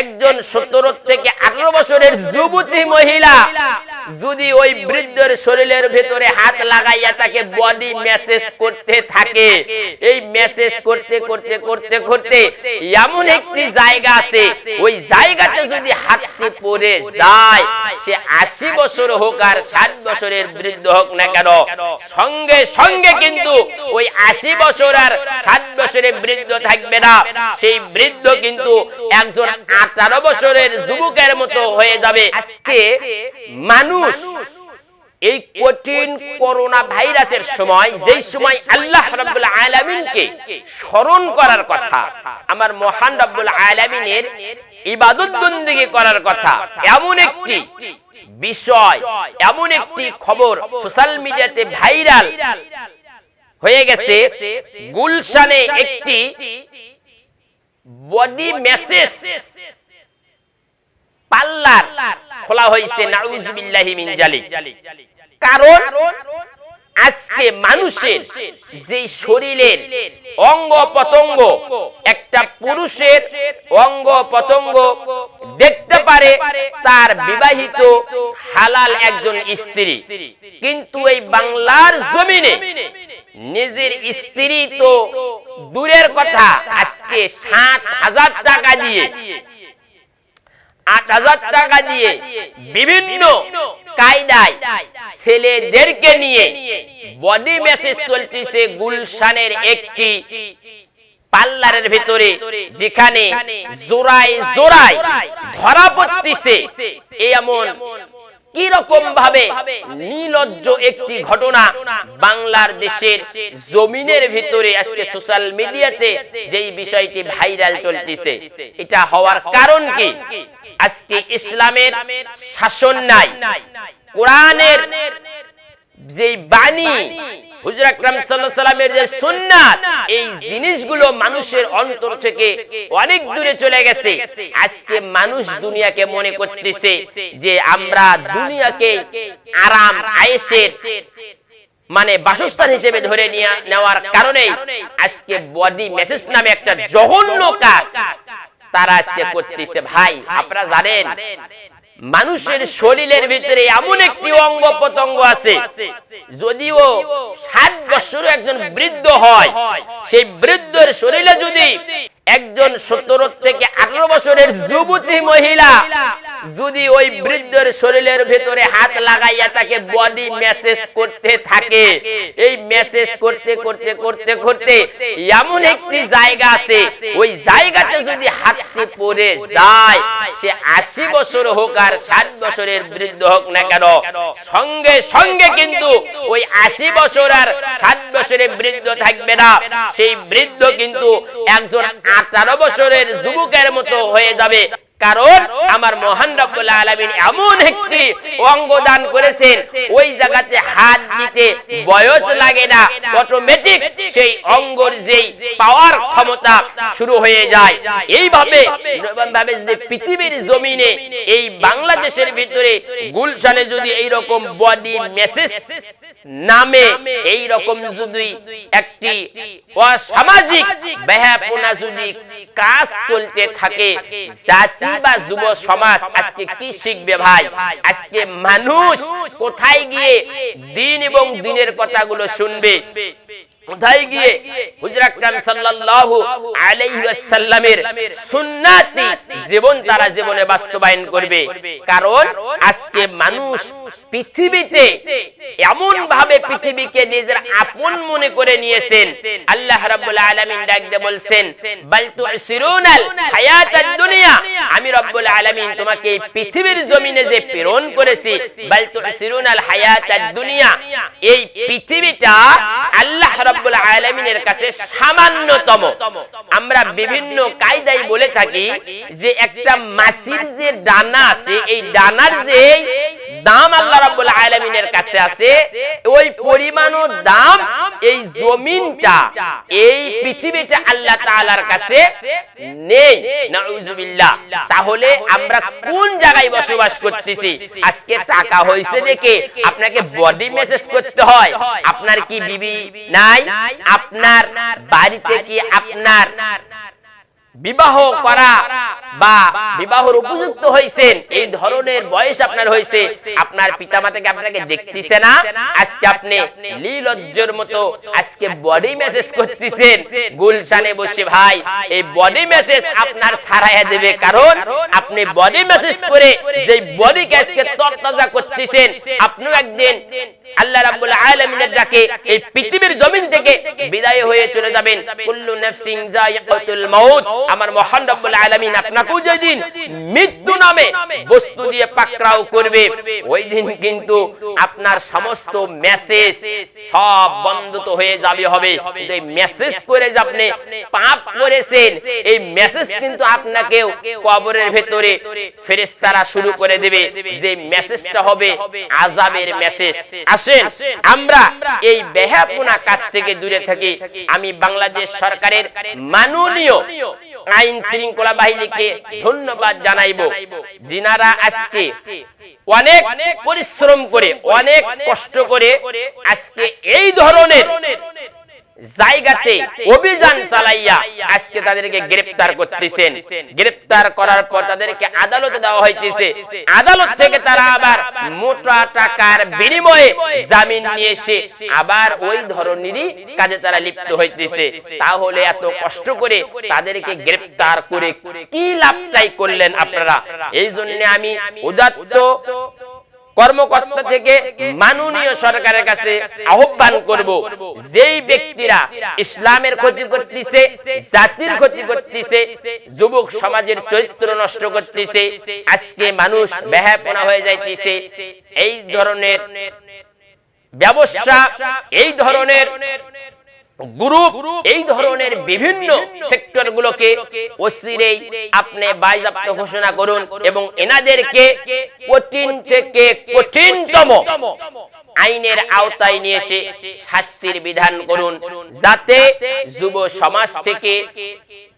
একজন সতেরো থেকে আঠারো বছরের যুবতী মহিলা। যদি ওই বৃদ্ধের শরীরের ভেতরে হাত লাগাইয়া তাকে বডি মেসেজ করতে থাকে এই মেসেজ করতে করতে করতে করতে এমন একটি জায়গা আছে ওই জায়গাতে যদি হাতটি পড়ে যায় সে আশি বছর হোক আর ষাট বছরের বৃদ্ধ হোক না কেন সঙ্গে সঙ্গে কিন্তু ওই আশি বছর আর ষাট বছরের বৃদ্ধ থাকবে না সেই বৃদ্ধ কিন্তু একজন আঠারো বছরের যুবকের মতো হয়ে যাবে। আজকে মানুষ এই কঠিন করোনা ভাইরাসের সময়, যেই সময় আল্লাহ রাব্বুল আলামিনকে স্মরণ করার কথা, আমার মহান রাব্বুল আলামিনের ইবাদত বন্দেগী করার কথা, এমন একটি বিষয়, এমন একটি খবর সোশ্যাল মিডিয়াতে ভাইরাল হয়ে গেছে। গুলশানে একটি বডি মেসেজ পাল্লার খোলা হয়েছে নাউজুবিল্লাহি মিন জালিক। কারণ আজকে মানুষের যে শরীরের অঙ্গ পতঙ্গ একটা পুরুষের অঙ্গ পতঙ্গ দেখতে পারে তার বিবাহিত হালাল একজন স্ত্রী। কিন্তু এই বাংলার জমিনে নিজের স্ত্রী তো দূরের কথা। আজকে সাত হাজার টাকা দিয়ে আট হাজার টাকা দিয়ে বিভিন্ন কায়দায় ছেলেদেরকে নিয়ে বডি মেসেজ চলতেছে গুলশানের একটি পার্লারের ভিতরে, যেখানে জোড়ায় জোড়ায় ধরা পড়তেছে। এমন কি রকম ভাবে নিলজ্জ একটি ঘটনা বাংলার দেশের জমিনের ভিতরে আজকে সোশ্যাল মিডিয়াতে যেই বিষয়টি ভাইরাল চলতেছে। এটা হওয়ার কারণ কি? আজকে ইসলামের শাসন নাই। কোরআনের যে বাণী হুজুর আকরাম সাল্লাল্লাহু সাল্লামের যে সুন্নাত এই জিনিসগুলো মানুষের অন্তর থেকে অনেক দূরে চলে গেছে। আজকে মানুষ দুনিয়াকে মনে করতেছে যে আমরা দুনিয়াকে আরাম মানে বাসস্থান হিসেবে ধরে নিয়ে নেওয়ার কারণে আজকে বডি মেসেজ নামে একটা জঘন্য কাজ। তারা আজকে করতেছে। ভাই, আপনারা জানেন, মানুষের শরীরের ভিতরে এমন একটি অঙ্গ প্রত্যঙ্গ আছে, যদিও সাত বছর একজন বৃদ্ধ হয়, সেই বৃদ্ধের শরীরে যদি একজন সতেরো থেকে আঠারো বছরের যুবতী মহিলা যদি ওই বৃদ্ধের শরীরের ভেতরে হাত লাগাইয়া তাকে বডি মেসেজ করতে থাকে, এই মেসেজ করতে করতে করতে করতে এমন একটি জায়গা আছে, ওই জায়গাতে যদি হাতটি পড়ে যায়, সে আশি বছর হোক আর ষাট বছরের বৃদ্ধ হোক না কেন, সঙ্গে সঙ্গে কিন্তু ওই আশি বছর আর ষাট বছরের বৃদ্ধ থাকবে না, সেই বৃদ্ধ কিন্তু একজন আঠারো বছরের যুবকের মতো হয়ে যাবে কারণ আমার মহান রব্বুল আলামিন এমন একটি অঙ্গ দান করেছেন ওই জায়গাতে হাত দিতে বয়স লাগে না। অটোমেটিক সেই অঙ্গর যেই পাওয়ার ক্ষমতা শুরু হয়ে যায়। এইভাবে ভাবে যদি পৃথিবীর জমিনে এই বাংলাদেশের ভিতরে গুলশানে যদি এইরকম বডি মেসেজ নামে এই রকম যদি একটি অসামাজিক বেহাপনা যদি কাজ চলতে থাকে জাতি বা যুব সমাজ আজকে কি শিখবে ভাই? আজকে মানুষ কোথায় গিয়ে দিন এবং দিনের কথাগুলো শুনবে? কোথায় গিয়ে হুজুর আকরাম সাল্লাল্লাহু আলাইহি ওয়াসাল্লামের সুন্নাতি জীবন তারা জীবনে বাস্তবায়ন করবে। কারণ আজকে মানুষ পৃথিবীতে এমন ভাবে পৃথিবীকে নিজের আপন মনে করে নিয়েছেন। আল্লাহ রাব্বুল আলামিন ডাক দিয়ে বলছেন, বাল তুসিরুনাল হায়াতাদ দুনিয়া। আমি আলামিন তোমাকে এই পৃথিবীর জমিনে যে প্রেরণ করেছি, বাল তুসিরুনাল হায়াতাদ দুনিয়া। এই পৃথিবীটা আল্লাহ রব্বুল আলামিনের কাছে সামান্যতম। আমরা বিভিন্ন কায়দায় বলে থাকি যে একটা মাছির যে ডানা আছে, এই ডানার যে দাম আল্লাহ রাব্বুল আলামিনের কাছে আছে। ওই পরিমাণ দাম এই জমিনটা, এই পৃথিবীটা আল্লাহ তাআলার কাছে নেই। নাউজুবিল্লাহ তাহলে আমরা কোন জায়গায় বসবাস করতেছি? আজকে টাকা হইছে দেখে আপনাকে বডি মেসেজ করতে হয়। আপনার কি বিবি নাই? আপনার বাড়িতে কি আপনার বিবাহ করা বা বিবাহর উপযুক্ত হয়েছেন এই ধরনের বয়স আপনার হয়েছে আপনার পিতামাতাকে আপনাকে দেখতেছে না? আজকে আপনি লীলজ্জর মতো আজকে বডি মেসেজ করতেছেন। গুলশানে বসে ভাই, এই বডি মেসেজ আপনার সারাইয়া দেবে, কারণ আপনি বডি মেসেজ করে যে বডিকে আজকে তরতাজা করতেছেন, আপনিও একদিন আল্লাহ রাব্বুল আলামিনের ডাকে এই পৃথিবীর জমিন থেকে বিদায় হয়ে চলে যাবেন। কুল্লু নাফসিন যায়িকাতুল মাউত। আমার মহান রব্বুল আলামিন আপনাকেও যেদিন মৃত্যু নামে বস্তু দিয়ে পাকড়াও করবে। ওই দিন কিন্তু আপনার সমস্ত মেসেজ সব বন্ধ তো হয়ে যাবে হবে। এই মেসেজ করে যে আপনি পাপ করেছেন। এই মেসেজ কিন্তু আপনাকেও কবরের ভেতরে ফেরেশতারা শুরু করে দেবে। যে মেসেজটা হবে আযাবের মেসেজ আসেন আমরা এই বেহাপুনা কাজ থেকে দূরে থাকি। আমি বাংলাদেশ সরকারের মাননীয় আইন শৃঙ্খলা বাহিনীকে ধন্যবাদ জানাইব। জিনারা আজকে অনেক পরিশ্রম করে অনেক কষ্ট করে আজকে এই ধরনের জায়গাতে অভিযান চালাইয়া আজকে তাদেরকে গ্রেফতার করতেছেন। গ্রেফতার করার পর তাদেরকে আদালতে দেওয়া হইতেছে। আদালত থেকে তারা আবার মোটা টাকার বিনিময়ে জামিন নিয়ে এসে আবার ওই ধরনেরই কাজে তারা লিপ্ত হইতেছে। তাহলে এত কষ্ট করে তাদেরকে গ্রেফতার করে কি লাভটাই করলেন আপনারা? এই জন্য আমি উদাত্ত কর্মকর্তা থেকে মাননীয় সরকারের কাছে আহ্বান করব, যেই ব্যক্তিরা ইসলামের ক্ষতি করতেছে, জাতির ক্ষতি করতেছে, যুবক সমাজের চরিত্র নষ্ট করতেছে, আজকে মানুষ ব্যাহাপনা হয়ে যাইতেছে, এই ধরনের ব্যবসা, এই ধরনের গ্রুপ, এই ধরনের বিভিন্ন সেক্টর গুলোকে আপনি বাইজাপ্ত ঘোষণা করুন এবং এনাদেরকে কঠিন থেকে কঠিনতম আইনের আওতায় নিয়ে এসে শাস্তির বিধান করুন, যাতে যুব সমাজ থেকে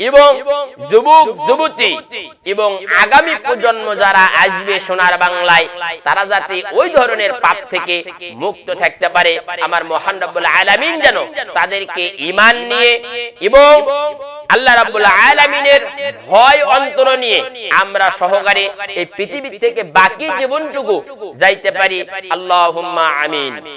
এবং যুবক যুবতী এবং আগামী প্রজন্ম যারা আসবে সোনার বাংলায় তারা যাতে ওই ধরনের পাপ থেকে মুক্ত থাকতে পারে। আমার মহান রব্বুল আলামিন যেন তাদেরকে ঈমান নিয়ে এবং আল্লাহ রাব্বুল আলামিনের ভয় অন্তর নিয়ে আমরা সহকারে এই পৃথিবী থেকে বাকি জীবনটুকু যাইতে পারি। আল্লাহুম্মা আমিন।